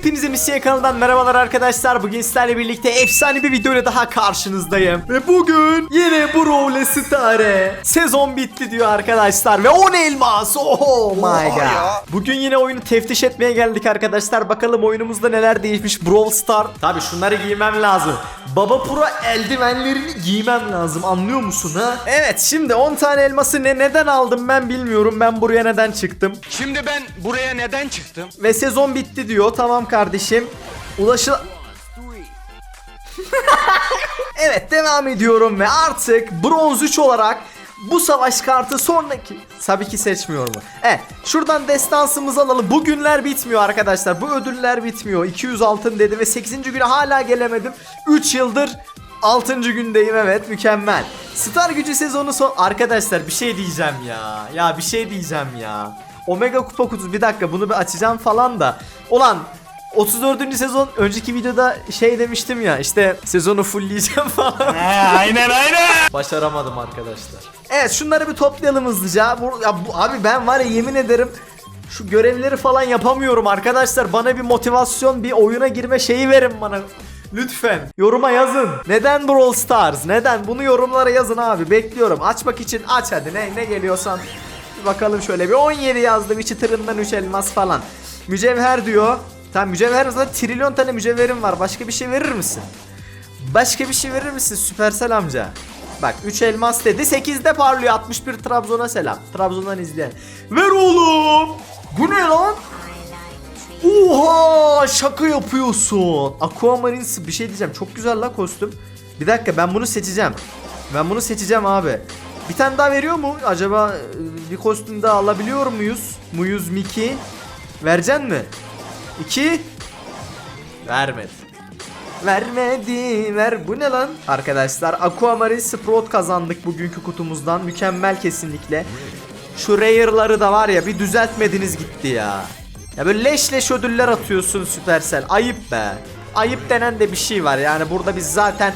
Hepinize Misiye kanalından merhabalar arkadaşlar. Bugün sizlerle birlikte efsane bir videoyla daha karşınızdayım. Ve bugün yine Brawl Stare. Sezon bitti diyor arkadaşlar. Ve 10 elmas. Oh my Oha god. Bugün yine oyunu teftiş etmeye geldik arkadaşlar. Bakalım oyunumuzda neler değişmiş. Brawl Star. Tabi şunları giymem lazım. Baba Pro eldivenlerini giymem lazım. Anlıyor musun ha? Evet şimdi 10 tane elması ne neden aldım ben bilmiyorum. Ben buraya neden çıktım? Şimdi ben buraya neden çıktım? Ve sezon bitti diyor. Tamam kardeşim. Ulaşıl... evet devam ediyorum ve artık bronz 3 olarak bu savaş kartı sonraki tabii ki seçmiyorum. Evet şuradan destansımızı alalım. Bu günler bitmiyor arkadaşlar. Bu ödüller bitmiyor. 200 altın dedi ve 8. güne hala gelemedim. 3 yıldır 6. gündeyim evet mükemmel. Star gücü sezonu son... Arkadaşlar bir şey diyeceğim ya. Ya bir şey diyeceğim ya. Omega kupa kutusu bir dakika bunu bir açacağım falan da. Ulan 34. sezon önceki videoda şey demiştim ya işte sezonu fullleyeceğim falan. aynen aynen. Başaramadım arkadaşlar. Evet şunları bir toplayalım hızlıca. Bu, ya bu, abi ben var ya yemin ederim şu görevleri falan yapamıyorum arkadaşlar. Bana bir motivasyon, bir oyuna girme şeyi verin bana. Lütfen yoruma yazın. Neden Brawl Stars? Neden? Bunu yorumlara yazın abi. Bekliyorum. Açmak için aç hadi. Ne ne geliyorsan. Bir bakalım şöyle bir 17 yazdım. içi tırından 3 elmas falan. Mücevher diyor. Tamam mücevher zaten trilyon tane mücevherim var. Başka bir şey verir misin? Başka bir şey verir misin Süpersel amca? Bak 3 elmas dedi 8'de parlıyor 61 Trabzon'a selam Trabzon'dan izleyen Ver oğlum Bu ne lan? Oha şaka yapıyorsun Aquamarine bir şey diyeceğim çok güzel la kostüm Bir dakika ben bunu seçeceğim Ben bunu seçeceğim abi Bir tane daha veriyor mu? Acaba e, bir kostüm daha alabiliyor muyuz? Muyuz Miki? Vereceksin mi? 2 Vermedi. Vermedi. Ver. Bu ne lan? Arkadaşlar Aquamarine Sprout kazandık bugünkü kutumuzdan. Mükemmel kesinlikle. Şu rare'ları da var ya bir düzeltmediniz gitti ya. Ya böyle leş leş ödüller atıyorsun Supercell. Ayıp be. Ayıp denen de bir şey var. Yani burada biz zaten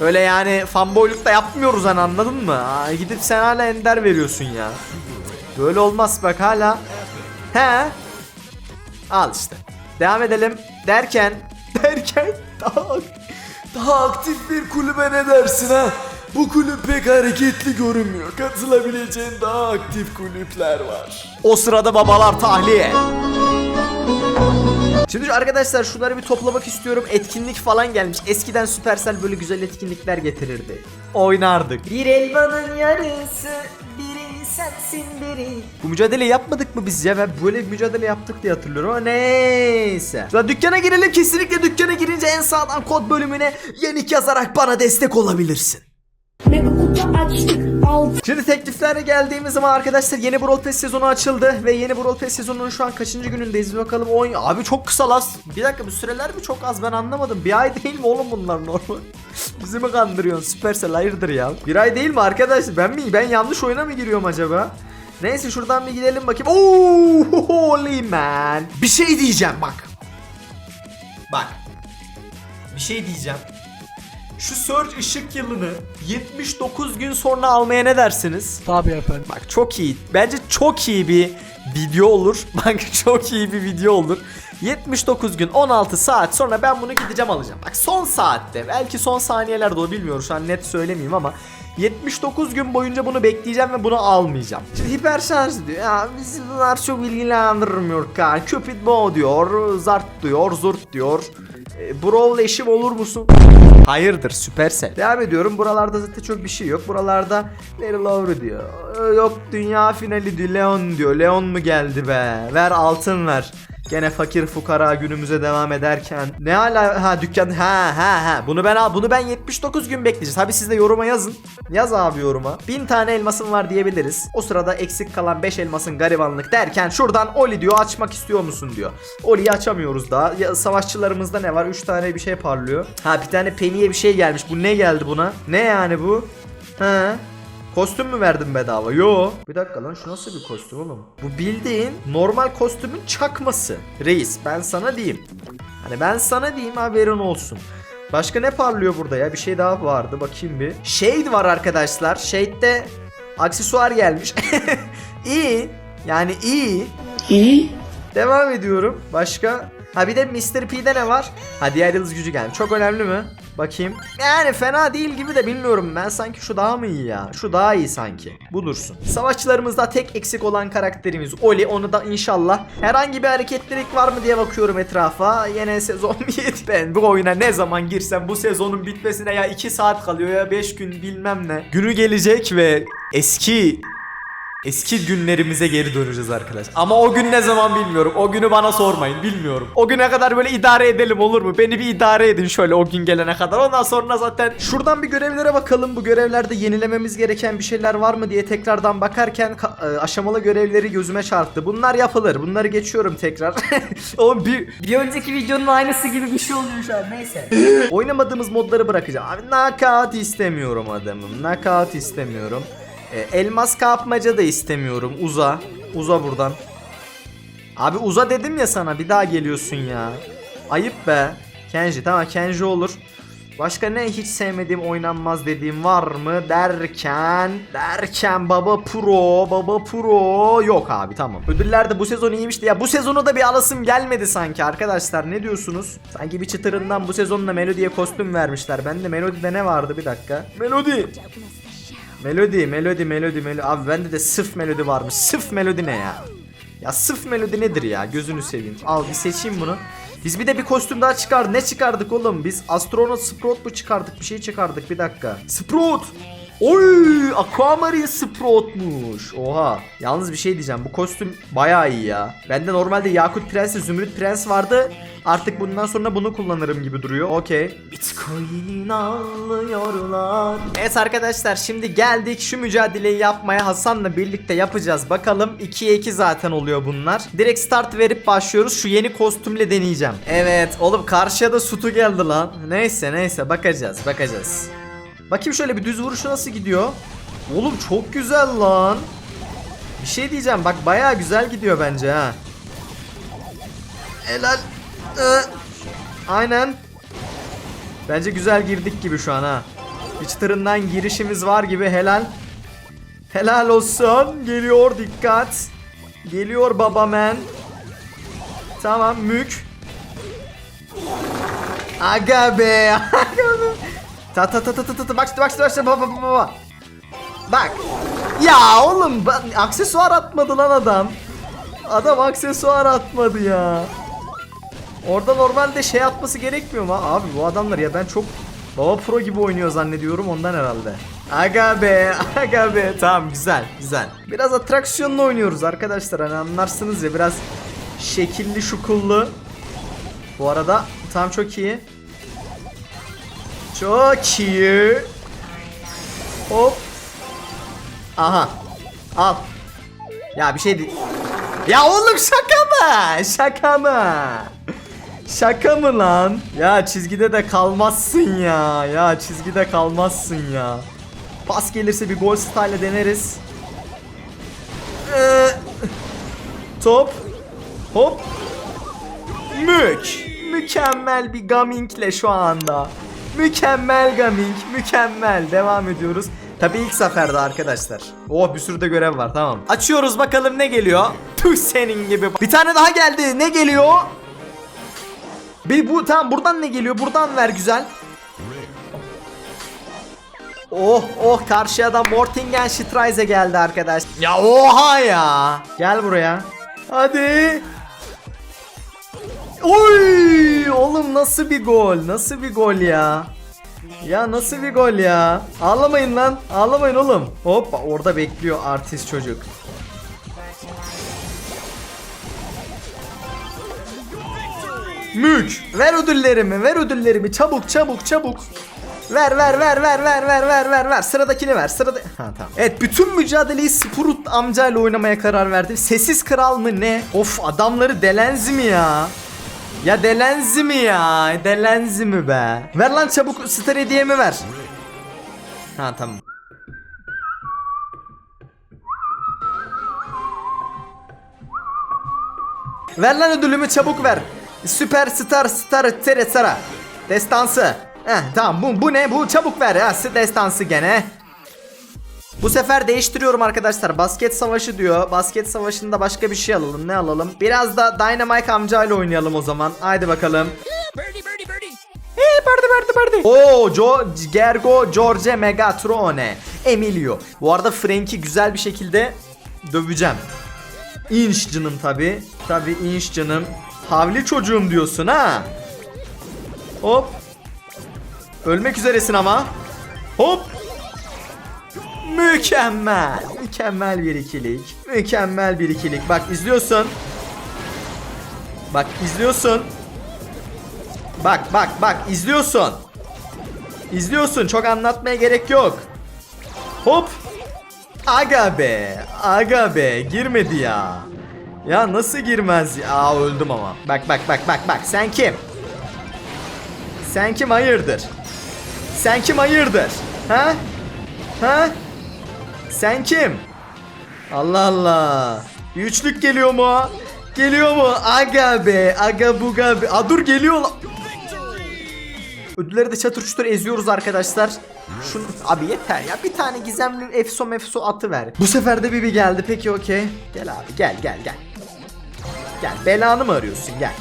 Öyle yani fanboyluk da yapmıyoruz hani anladın mı? Aa, gidip sen hala ender veriyorsun ya. Böyle olmaz bak hala. He Al işte. Devam edelim derken derken daha daha aktif bir kulübe ne dersin ha? Bu kulüp pek hareketli görünmüyor. Katılabileceğin daha aktif kulüpler var. O sırada babalar tahliye. Şimdi arkadaşlar şunları bir toplamak istiyorum. Etkinlik falan gelmiş. Eskiden Supercell böyle güzel etkinlikler getirirdi. Oynardık. Bir elmanın yarısı, biri sensin biri. Bu mücadele yapmadık mı biz ya? Ben böyle bir mücadele yaptık diye hatırlıyorum ama neyse. Şu an dükkana girelim. Kesinlikle dükkana girince en sağdan kod bölümüne yenik yazarak bana destek olabilirsin. Mega kutu açtık. Şimdi tekliflerle geldiğimiz zaman arkadaşlar yeni Brawl Pass sezonu açıldı ve yeni Brawl Pass sezonunun şu an kaçıncı günündeyiz bakalım. 10 abi çok kısa las. Bir dakika bu süreler mi çok az? Ben anlamadım. Bir ay değil mi oğlum bunlar normal? Bizi mi kandırıyorsun? Supercell hayırdır ya? Bir ay değil mi arkadaş? Ben mi ben yanlış oyuna mı giriyorum acaba? Neyse şuradan bir gidelim bakayım. Oo, holy man. Bir şey diyeceğim bak. Bak. Bir şey diyeceğim. Şu Surge ışık yılını 79 gün sonra almaya ne dersiniz? Tabii efendim. Bak çok iyi. Bence çok iyi bir video olur. Bak çok iyi bir video olur. 79 gün 16 saat sonra ben bunu gideceğim alacağım. Bak son saatte belki son saniyelerde o bilmiyorum şu an net söylemeyeyim ama 79 gün boyunca bunu bekleyeceğim ve bunu almayacağım. Şimdi hiper şarj diyor. Ya bizi bunlar çok ilgilendirmiyor kan. Cupid Bo diyor. Zart diyor. Zurt diyor. E, Brawl eşim olur musun? Hayırdır süperse. Devam ediyorum. Buralarda zaten çok bir şey yok. Buralarda Larry Lowry diyor. Yok dünya finali diyor. Leon diyor. Leon mu geldi be? Ver altın ver. Gene fakir fukara günümüze devam ederken ne hala ha dükkan ha ha ha bunu ben al bunu ben 79 gün bekleyeceğiz. Tabi siz de yoruma yazın. Yaz abi yoruma. 1000 tane elmasın var diyebiliriz. O sırada eksik kalan 5 elmasın garibanlık derken şuradan Oli diyor açmak istiyor musun diyor. Oli'yi açamıyoruz daha. Ya, savaşçılarımızda ne var? 3 tane bir şey parlıyor. Ha bir tane Penny'e bir şey gelmiş. Bu ne geldi buna? Ne yani bu? Ha? Kostüm mü verdin bedava? Yo. Bir dakika lan şu nasıl bir kostüm oğlum? Bu bildiğin normal kostümün çakması. Reis ben sana diyeyim. Hani ben sana diyeyim haberin olsun. Başka ne parlıyor burada ya? Bir şey daha vardı bakayım bir. Shade var arkadaşlar. Shade'de aksesuar gelmiş. iyi. Yani iyi. İyi Devam ediyorum. Başka Ha bir de Mr. P'de ne var? Ha diğer yıldız gücü geldi. Çok önemli mi? Bakayım. Yani fena değil gibi de bilmiyorum. Ben sanki şu daha mı iyi ya? Şu daha iyi sanki. Bu dursun. Savaşçılarımızda tek eksik olan karakterimiz Oli. Onu da inşallah herhangi bir hareketlilik var mı diye bakıyorum etrafa. Yine sezon 7. Ben bu oyuna ne zaman girsem bu sezonun bitmesine ya 2 saat kalıyor ya 5 gün bilmem ne. Günü gelecek ve eski Eski günlerimize geri döneceğiz arkadaş. Ama o gün ne zaman bilmiyorum. O günü bana sormayın bilmiyorum. O güne kadar böyle idare edelim olur mu? Beni bir idare edin şöyle o gün gelene kadar. Ondan sonra zaten şuradan bir görevlere bakalım. Bu görevlerde yenilememiz gereken bir şeyler var mı diye tekrardan bakarken ka- e, aşamalı görevleri gözüme çarptı. Bunlar yapılır. Bunları geçiyorum tekrar. o bir Bir önceki videonun aynısı gibi bir şey oluyor şu an neyse. Oynamadığımız modları bırakacağım. Abi knockout istemiyorum adamım. Knockout istemiyorum. E, elmas kapmaca da istemiyorum. Uza. Uza buradan. Abi uza dedim ya sana bir daha geliyorsun ya. Ayıp be. Kenji tamam Kenji olur. Başka ne hiç sevmediğim oynanmaz dediğim var mı derken derken baba pro baba pro yok abi tamam. Ödüller de bu sezon iyiymişti ya bu sezonu da bir alasım gelmedi sanki arkadaşlar ne diyorsunuz? Sanki bir çıtırından bu sezonda Melody'ye kostüm vermişler. Bende Melody'de ne vardı bir dakika. Melody. Melodi, melodi, melodi, melodi. Abi bende de sıf melodi varmış. Sıf melodi ne ya? Ya sıf melodi nedir ya? Gözünü seveyim. Al bir seçeyim bunu. Biz bir de bir kostüm daha çıkar. Ne çıkardık oğlum? Biz astronot Sprout mu çıkardık? Bir şey çıkardık. Bir dakika. Sprout! Oy! Aquamarine Sprout'muş. Oha. Yalnız bir şey diyeceğim. Bu kostüm bayağı iyi ya. Bende normalde Yakut Prens, Zümrüt Prens vardı. Artık bundan sonra bunu kullanırım gibi duruyor. Okey. Bitcoin'in alıyorlar. Evet arkadaşlar şimdi geldik şu mücadeleyi yapmaya Hasan'la birlikte yapacağız. Bakalım 2'ye 2 zaten oluyor bunlar. Direkt start verip başlıyoruz. Şu yeni kostümle deneyeceğim. Evet oğlum karşıya da Sutu geldi lan. Neyse neyse bakacağız bakacağız. Bakayım şöyle bir düz vuruşu nasıl gidiyor. Oğlum çok güzel lan. Bir şey diyeceğim bak bayağı güzel gidiyor bence ha. Helal. Ee, aynen. Bence güzel girdik gibi şu an ha. Bir çıtırından girişimiz var gibi helal. Helal olsun. Geliyor dikkat. Geliyor babamen. Tamam mük. Aga be. Aga be. Ta ta ta ta ta ta ta bak işte bak işte bak işte baba baba baba. Bak. Ya oğlum ben, aksesuar atmadı lan adam. Adam aksesuar atmadı ya. Orada normalde şey atması gerekmiyor mu? Abi bu adamlar ya ben çok Baba Pro gibi oynuyor zannediyorum ondan herhalde. Aga be, aga be. Tamam güzel, güzel. Biraz atraksiyonla oynuyoruz arkadaşlar. Hani anlarsınız ya biraz şekilli şukullu. Bu arada tam çok iyi. Çok iyi. Hop. Aha. Al. Ya bir şey. Ya oğlum şaka mı? Şaka mı? Şaka mı lan? Ya çizgide de kalmazsın ya. Ya çizgide kalmazsın ya. Pas gelirse bir gol style deneriz. Ee, top. Hop. Mük. Mükemmel bir gamingle şu anda. Mükemmel gaming. Mükemmel. Devam ediyoruz. Tabii ilk seferde arkadaşlar. Oh bir sürü de görev var tamam. Açıyoruz bakalım ne geliyor. Tüh senin gibi. Bir tane daha geldi. Ne geliyor? Bir bu tamam buradan ne geliyor? Buradan ver güzel. Oh oh karşıya da Mortingen Streise geldi arkadaş. Ya oha ya. Gel buraya. Hadi. Oy! Oğlum nasıl bir gol? Nasıl bir gol ya? Ya nasıl bir gol ya? Ağlamayın lan. Ağlamayın oğlum. Hoppa orada bekliyor artist çocuk. Mük. Ver ödüllerimi, ver ödüllerimi. Çabuk, çabuk, çabuk. Ver ver ver ver ver ver ver ver ver. Sıradakini ver. Sırada Ha tamam. Evet, bütün mücadeleyi Sprut amcayla oynamaya karar verdim. Sessiz kral mı ne? Of adamları delenzi mi ya? Ya delenzi mi ya? Delenzi mi be? Ver lan çabuk star hediyemi ver. Ha tamam. Ver lan ödülümü çabuk ver. Süper Star Star Teresara. Destansı. Heh tamam bu, bu ne? Bu çabuk ver ya. Destansı gene. Bu sefer değiştiriyorum arkadaşlar. Basket savaşı diyor. Basket savaşında başka bir şey alalım. Ne alalım? Biraz da Dynamite amcayla oynayalım o zaman. Haydi bakalım. Hey birdie birdie birdie. Oo, Jo Gergo George Megatrone. Emilio. Bu arada Frank'i güzel bir şekilde döveceğim. İnş canım tabi. Tabi inş canım. Havli çocuğum diyorsun ha. Hop. Ölmek üzeresin ama. Hop. Mükemmel. Mükemmel bir ikilik. Mükemmel bir ikilik. Bak izliyorsun. Bak izliyorsun. Bak bak bak izliyorsun. İzliyorsun. Çok anlatmaya gerek yok. Hop. Aga be. Aga be. Girmedi ya. Ya nasıl girmez ya? Aa öldüm ama. Bak bak bak bak bak. Sen kim? Sen kim hayırdır? Sen kim hayırdır? Ha? Ha? Sen kim? Allah Allah. Bir üçlük geliyor mu? Geliyor mu? Aga be. Aga buga be. Aa dur geliyor lan. Ödülleri de çatır çutur eziyoruz arkadaşlar. Şunu abi yeter ya bir tane gizemli efso mefso atı ver. Bu sefer de Bibi geldi peki okey. Gel abi gel gel gel. Gel belanı mı arıyorsun gel.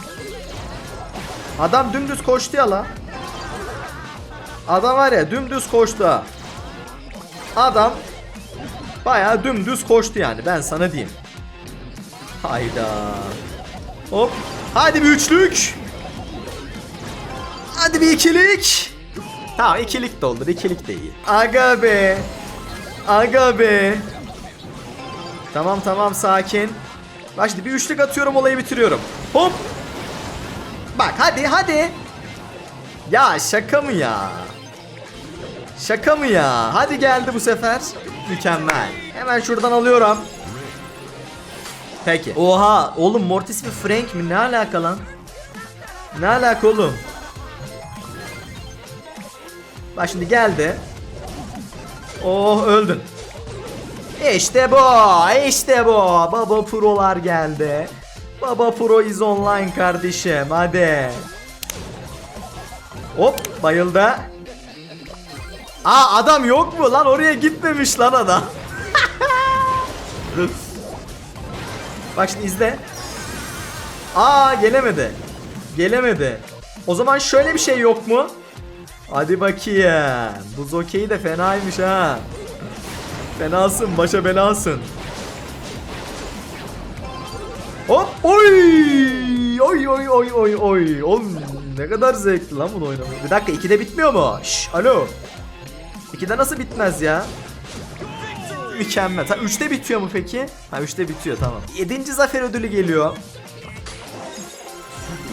Adam dümdüz koştu ya la. Adam var ya dümdüz koştu. Adam bayağı dümdüz koştu yani ben sana diyeyim. Hayda. Hop. Hadi bir üçlük. Hadi bir ikilik. Tamam ikilik de olur. ikilik de iyi. Aga be. Aga be. Tamam tamam sakin. Bak şimdi bir üçlük atıyorum olayı bitiriyorum. Hop. Bak hadi hadi. Ya şaka mı ya? Şaka mı ya? Hadi geldi bu sefer. Mükemmel. Hemen şuradan alıyorum. Peki. Oha oğlum Mortis ve Frank mi? Ne alaka lan? Ne alaka oğlum? Bak şimdi geldi. Oh öldün. İşte bu. işte bu. Baba Pro'lar geldi. Baba Pro is online kardeşim. Hadi. Hop bayıldı. Aa adam yok mu lan oraya gitmemiş lan adam. Bak şimdi izle. Aa gelemedi. Gelemedi. O zaman şöyle bir şey yok mu? Hadi bakayım. Buz okeyi de fenaymış ha. Fenasın, başa belasın. Hop! Oy! Oy oy oy oy oy. Oğlum ne kadar zevkli lan bunu oynamak. Bir dakika ikide bitmiyor mu? Şş, alo. İkide nasıl bitmez ya? Mükemmel. Ha, üçte bitiyor mu peki? Ha üçte bitiyor tamam. Yedinci zafer ödülü geliyor.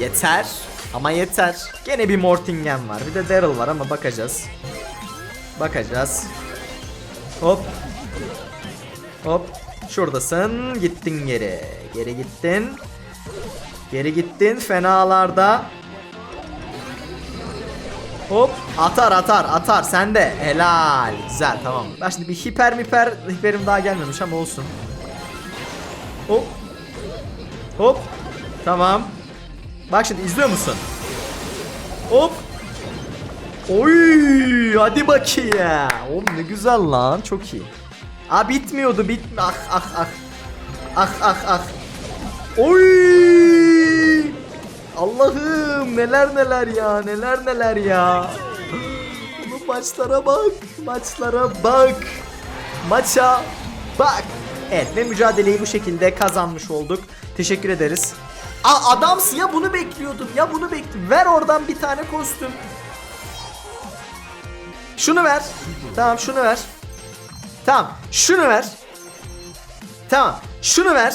Yeter. Ama yeter. Gene bir Mortingen var. Bir de Daryl var ama bakacağız. Bakacağız. Hop. Hop. Şuradasın. Gittin geri. Geri gittin. Geri gittin. Fenalarda. Hop. Atar atar atar. Sen de. Helal. Güzel tamam. Ben şimdi bir hiper miper. Hiperim daha gelmemiş ama olsun. Hop. Hop. Tamam. Bak şimdi izliyor musun? Hop. Oy, hadi bakayım. Oğlum ne güzel lan, çok iyi. Aa bitmiyordu, bitmi. Ah ah ah. Ah ah ah. Oy! Allah'ım neler neler ya, neler neler ya. Maçlara bak, maçlara bak. Maça bak. Evet ve mücadeleyi bu şekilde kazanmış olduk. Teşekkür ederiz. Aa adamsın ya bunu bekliyordum ya bunu bekliyordum. Ver oradan bir tane kostüm. Şunu ver. Tamam şunu ver. Tamam şunu ver. Tamam şunu ver.